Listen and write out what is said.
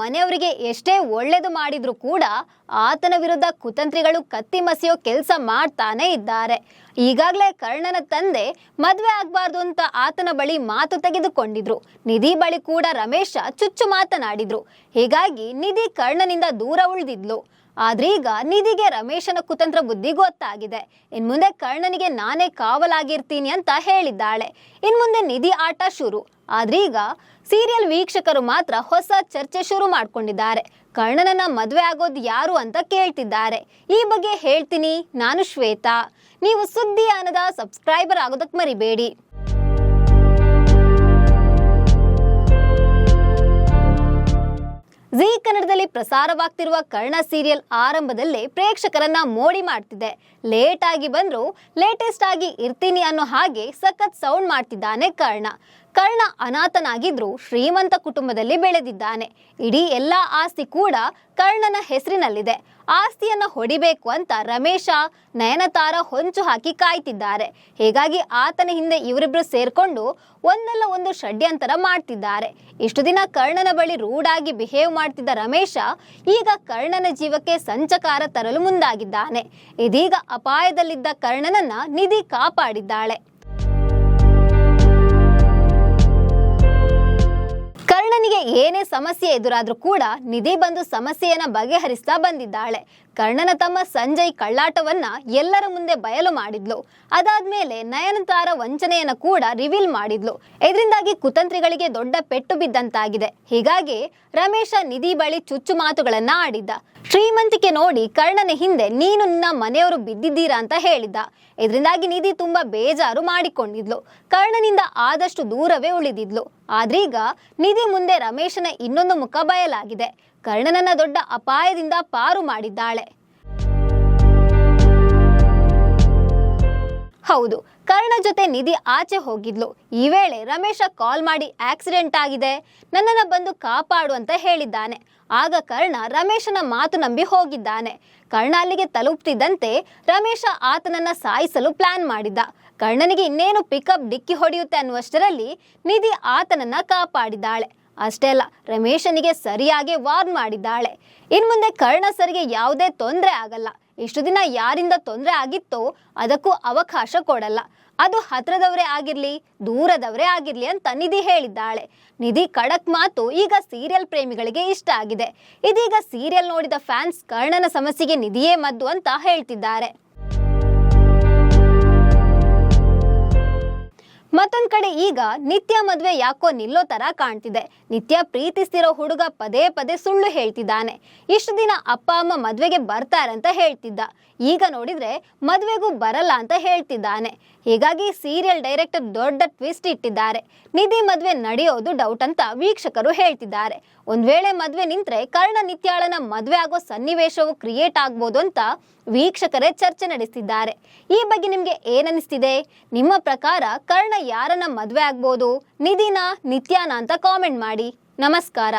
ಮನೆಯವರಿಗೆ ಎಷ್ಟೇ ಒಳ್ಳೇದು ಮಾಡಿದ್ರು ಕೂಡ ಆತನ ವಿರುದ್ಧ ಕುತಂತ್ರಿಗಳು ಕತ್ತಿ ಮಸಿಯೋ ಕೆಲಸ ಮಾಡ್ತಾನೆ ಇದ್ದಾರೆ. ಈಗಾಗಲೇ ಕರ್ಣನ ತಂದೆ ಮದುವೆ ಆಗ್ಬಾರ್ದು ಅಂತ ಆತನ ಬಳಿ ಮಾತು ತೆಗೆದುಕೊಂಡಿದ್ರು. ನಿಧಿ ಬಳಿ ಕೂಡ ರಮೇಶ ಚುಚ್ಚು ಮಾತನಾಡಿದ್ರು. ಹೀಗಾಗಿ ನಿಧಿ ಕರ್ಣನಿಂದ ದೂರ ಉಳಿದಿದ್ಲು. ಆದ್ರೀಗ ನಿಧಿಗೆ ರಮೇಶನ ಕುತಂತ್ರ ಬುದ್ಧಿ ಗೊತ್ತಾಗಿದೆ. ಇನ್ ಮುಂದೆ ಕರ್ಣನಿಗೆ ನಾನೇ ಕಾವಲಾಗಿರ್ತೀನಿ ಅಂತ ಹೇಳಿದ್ದಾಳೆ. ಇನ್ ಮುಂದೆ ನಿಧಿ ಆಟ ಶುರು. ಆದ್ರೀಗ ಸೀರಿಯಲ್ ವೀಕ್ಷಕರು ಮಾತ್ರ ಹೊಸ ಚರ್ಚೆ ಶುರು ಮಾಡ್ಕೊಂಡಿದ್ದಾರೆ. ಕರ್ಣನನ್ನ ಮದುವೆ ಆಗೋದು ಯಾರು ಅಂತ ಕೇಳ್ತಿದ್ದಾರೆ. ಈ ಬಗ್ಗೆ ಹೇಳ್ತೀನಿ ನಾನು ಶ್ವೇತಾ. ನೀವು ಸುದ್ದಿ ಸಬ್ಸ್ಕ್ರೈಬರ್ ಆಗೋದಕ್ಕೆ ಮರಿಬೇಡಿ. ಜಿ ಕನ್ನಡದಲ್ಲಿ ಪ್ರಸಾರವಾಗ್ತಿರುವ ಕರ್ಣ ಸೀರಿಯಲ್ ಆರಂಭದಲ್ಲೇ ಪ್ರೇಕ್ಷಕರನ್ನ ಮೋಡಿ ಮಾಡ್ತಿದೆ. ಲೇಟ್ ಆಗಿ ಬಂದ್ರು ಲೇಟೆಸ್ಟ್ ಆಗಿ ಇರ್ತೀನಿ ಅನ್ನೋ ಹಾಗೆ ಸಖತ್ ಸೌಂಡ್ ಮಾಡ್ತಿದ್ದಾನೆ ಕರ್ಣ. ಕರ್ಣ ಅನಾಥನಾಗಿದ್ರೂ ಶ್ರೀಮಂತ ಕುಟುಂಬದಲ್ಲಿ ಬೆಳೆದಿದ್ದಾನೆ. ಇಡೀ ಎಲ್ಲ ಆಸ್ತಿ ಕೂಡ ಕರ್ಣನ ಹೆಸರಿನಲ್ಲಿದೆ. ಆಸ್ತಿಯನ್ನ ಹೊಡಿಬೇಕು ಅಂತ ರಮೇಶ, ನಯನತಾರ ಹೊಂಚು ಹಾಕಿ ಕಾಯ್ತಿದ್ದಾರೆ. ಹೀಗಾಗಿ ಆತನ ಹಿಂದೆ ಇವರಿಬ್ರು ಸೇರ್ಕೊಂಡು ಒಂದಲ್ಲ ಒಂದು ಷಡ್ಯಂತರ ಮಾಡ್ತಿದ್ದಾರೆ. ಇಷ್ಟು ದಿನ ಕರ್ಣನ ಬಳಿ ರೂಢಾಗಿ ಬಿಹೇವ್ ಮಾಡ್ತಿದ್ದ ರಮೇಶ ಈಗ ಕರ್ಣನ ಜೀವಕ್ಕೆ ಸಂಚಕಾರ ತರಲು ಮುಂದಾಗಿದ್ದಾನೆ. ಇದೀಗ ಅಪಾಯದಲ್ಲಿದ್ದ ಕರ್ಣನನ್ನ ನಿಧಿ ಕಾಪಾಡಿದ್ದಾಳೆ. ಏನೇ ಸಮಸ್ಯೆ ಎದುರಾದ್ರೂ ಕೂಡ ನಿಧಿ ಬಂದು ಸಮಸ್ಯೆಯನ್ನ ಬಗೆಹರಿಸ್ತಾ ಬಂದಿದ್ದಾಳೆ. ಕರ್ಣನ ತಮ್ಮ ಸಂಜಯ್ ಕಳ್ಳಾಟವನ್ನ ಎಲ್ಲರ ಮುಂದೆ ಬಯಲು ಮಾಡಿದ್ಲು. ಅದಾದ್ಮೇಲೆ ನಯನತಾರ ವಂಚನೆಯನ್ನ ಕೂಡ ರಿವೀಲ್ ಮಾಡಿದ್ಲು. ಇದರಿಂದಾಗಿ ಕುತಂತ್ರಿಗಳಿಗೆ ದೊಡ್ಡ ಪೆಟ್ಟು ಬಿದ್ದಂತಾಗಿದೆ. ಹೀಗಾಗಿ ರಮೇಶ ನಿಧಿ ಬಳಿ ಚುಚ್ಚು ಮಾತುಗಳನ್ನ ಆಡಿದ್ದ. ಶ್ರೀಮಂತಿಕೆ ನೋಡಿ ಕರ್ಣನ ಹಿಂದೆ ನೀನು ನಿನ್ನ ಮನೆಯವರು ಬಿದ್ದಿದ್ದೀರಾ ಅಂತ ಹೇಳಿದ್ದ. ಇದರಿಂದಾಗಿ ನಿಧಿ ತುಂಬಾ ಬೇಜಾರು ಮಾಡಿಕೊಂಡಿದ್ಲು. ಕರ್ಣನಿಂದ ಆದಷ್ಟು ದೂರವೇ ಉಳಿದಿದ್ಲು. ಆದ್ರೀಗ ನಿಧಿ ಮುಂದೆ ರಮೇಶನ ಇನ್ನೊಂದು ಮುಖ ಬಯಲಾಗಿದೆ. ಕರ್ಣನನ್ನ ದೊಡ್ಡ ಅಪಾಯದಿಂದ ಪಾರು ಮಾಡಿದ್ದಾಳೆ. ಹೌದು. ಕರ್ಣ ಜೊತೆ ನಿಧಿ ಆಚೆ ಹೋಗಿದ್ಲು. ಈ ವೇಳೆ ರಮೇಶ ಕಾಲ್ ಮಾಡಿ ಆಕ್ಸಿಡೆಂಟ್ ಆಗಿದೆ. ನನ್ನನ್ನು ಬಂದು ಕಾಪಾಡು ಅಂತ ಹೇಳಿದ್ದಾನೆ. ಆಗ ಕರ್ಣ ರಮೇಶನ ಮಾತು ನಂಬಿ ಹೋಗಿದ್ದಾನೆ. ಕರ್ಣ ಅಲ್ಲಿಗೆ ತಲುಪ್ತಿದ್ದಂತೆ ರಮೇಶ ಆತನನ್ನ ಸಾಯಿಸಲು ಪ್ಲಾನ್ ಮಾಡಿದ್ದ. ಕರ್ಣನಿಗೆ ಇನ್ನೇನು ಪಿಕಪ್ ಡಿಕ್ಕಿ ಹೊಡೆಯುತ್ತೆ ಅನ್ನುವಷ್ಟರಲ್ಲಿ ನಿಧಿ ಆತನನ್ನ ಕಾಪಾಡಿದ್ದಾಳೆ. ಅಷ್ಟೇ ಅಲ್ಲ, ರಮೇಶನಿಗೆ ಸರಿಯಾಗಿ ವಾರ್ನ್ ಮಾಡಿದ್ದಾಳೆ. ಇನ್ಮುಂದೆ ಕರ್ಣ ಸರಿಗೆ ಯಾವುದೇ ತೊಂದರೆ ಆಗಲ್ಲ. ಇಷ್ಟು ದಿನ ಯಾರಿಂದ ತೊಂದರೆ ಆಗಿತ್ತೋ ಅದಕ್ಕೂ ಅವಕಾಶ ಕೊಡಲ್ಲ. ಅದು ಹತ್ರದವರೇ ಆಗಿರಲಿ, ದೂರದವರೇ ಆಗಿರಲಿ ಅಂತ ನಿಧಿ ಹೇಳಿದ್ದಾಳೆ. ನಿಧಿ ಖಡಕ್ ಮಾತು ಈಗ ಸೀರಿಯಲ್ ಪ್ರೇಮಿಗಳಿಗೆ ಇಷ್ಟ ಆಗಿದೆ. ಇದೀಗ ಸೀರಿಯಲ್ ನೋಡಿದ ಫ್ಯಾನ್ಸ್ ಕರ್ಣನ ಸಮಸ್ಯೆಗೆ ನಿಧಿಯೇ ಮದ್ದು ಅಂತ ಹೇಳ್ತಿದ್ದಾರೆ. ಮತ್ತೊಂದ್ ಕಡೆ ಈಗ ನಿತ್ಯ ಮದ್ವೆ ಯಾಕೋ ನಿಲ್ಲೋ ತರ ಕಾಣ್ತಿದೆ. ನಿತ್ಯ ಪ್ರೀತಿಸ್ತಿರೋ ಹುಡುಗ ಪದೇ ಪದೇ ಸುಳ್ಳು ಹೇಳ್ತಿದ್ದಾನೆ. ಇಷ್ಟು ದಿನ ಅಪ್ಪ, ಅಮ್ಮ ಮದ್ವೆಗೆ ಬರ್ತಾರಂತ ಹೇಳ್ತಿದ್ದ. ಈಗ ನೋಡಿದ್ರೆ ಮದ್ವೆಗೂ ಬರಲ್ಲ ಅಂತ ಹೇಳ್ತಿದ್ದಾನೆ. ಹೀಗಾಗಿ ಸೀರಿಯಲ್ ಡೈರೆಕ್ಟರ್ ದೊಡ್ಡ ಟ್ವಿಸ್ಟ್ ಇಟ್ಟಿದ್ದಾರೆ. ನಿಧಿ ಮದ್ವೆ ನಡೆಯೋದು ಡೌಟ್ ಅಂತ ವೀಕ್ಷಕರು ಹೇಳ್ತಿದ್ದಾರೆ. ಒಂದ್ ವೇಳೆ ಮದ್ವೆ ನಿಂತ್ರೆ ಕರ್ಣ ನಿತ್ಯಾಳನ ಮದ್ವೆ ಆಗೋ ಸನ್ನಿವೇಶವು ಕ್ರಿಯೇಟ್ ಆಗ್ಬೋದು ಅಂತ ವೀಕ್ಷಕರೇ ಚರ್ಚೆ ನಡೆಸ್ತಿದ್ದಾರೆ. ಈ ಬಗ್ಗೆ ನಿಮ್ಗೆ ಏನನಿಸ್ತಿದೆ ನಿಮ್ಮ ಪ್ರಕಾರ ಕರ್ಣ ಯಾರನ್ನ ಮದುವೆ ಆಗ್ಬೋದು? ನಿಧಿನ ನಿತ್ಯಾನ ಅಂತ ಕಾಮೆಂಟ್ ಮಾಡಿ. ನಮಸ್ಕಾರ.